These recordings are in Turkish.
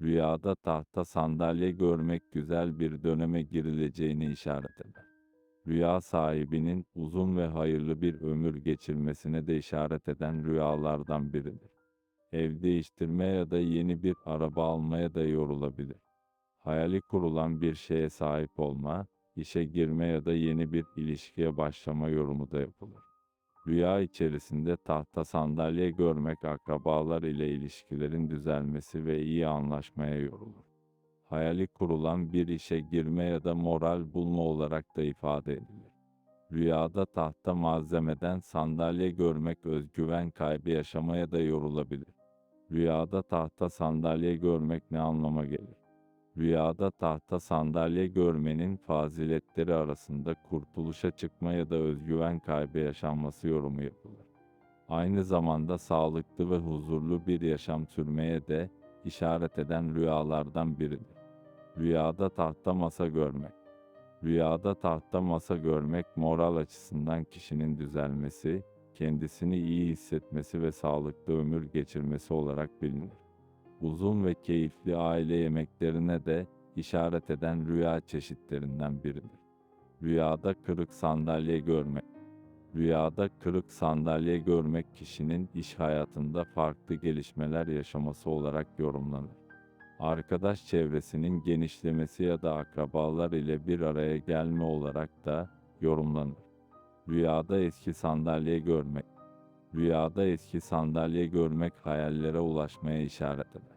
Rüyada tahta sandalye görmek güzel bir döneme girileceğini işaret eder. Rüya sahibinin uzun ve hayırlı bir ömür geçirmesine de işaret eden rüyalardan biridir. Ev değiştirme ya da yeni bir araba almaya da yorulabilir. Hayali kurulan bir şeye sahip olma, işe girme ya da yeni bir ilişkiye başlama yorumu da yapılır. Rüya içerisinde tahta sandalye görmek akrabalar ile ilişkilerin düzelmesi ve iyi anlaşmaya yorulur. Hayali kurulan bir işe girme ya da moral bulma olarak da ifade edilir. Rüyada tahta malzemeden sandalye görmek özgüven kaybı yaşamaya da yorulabilir. Rüyada tahta sandalye görmek ne anlama gelir? Rüyada tahta sandalye görmenin faziletleri arasında kurtuluşa çıkma ya da özgüven kaybı yaşanması yorumu yapılır. Aynı zamanda sağlıklı ve huzurlu bir yaşam sürmeye de işaret eden rüyalardan biridir. Rüyada tahta masa görmek. Rüyada tahta masa görmek moral açısından kişinin düzelmesi, kendisini iyi hissetmesi ve sağlıklı ömür geçirmesi olarak bilinir uzun ve keyifli aile yemeklerine de işaret eden rüya çeşitlerinden biridir. Rüyada kırık sandalye görmek. Rüyada kırık sandalye görmek kişinin iş hayatında farklı gelişmeler yaşaması olarak yorumlanır. Arkadaş çevresinin genişlemesi ya da akrabalar ile bir araya gelme olarak da yorumlanır. Rüyada eski sandalye görmek. Rüyada eski sandalye görmek hayallere ulaşmaya işaret eder.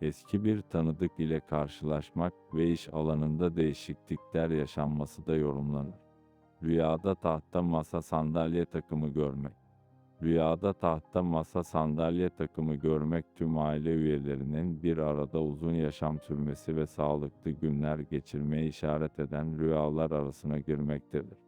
Eski bir tanıdık ile karşılaşmak ve iş alanında değişiklikler yaşanması da yorumlanır. Rüyada tahta masa sandalye takımı görmek. Rüyada tahta masa sandalye takımı görmek tüm aile üyelerinin bir arada uzun yaşam sürmesi ve sağlıklı günler geçirmeye işaret eden rüyalar arasına girmektedir.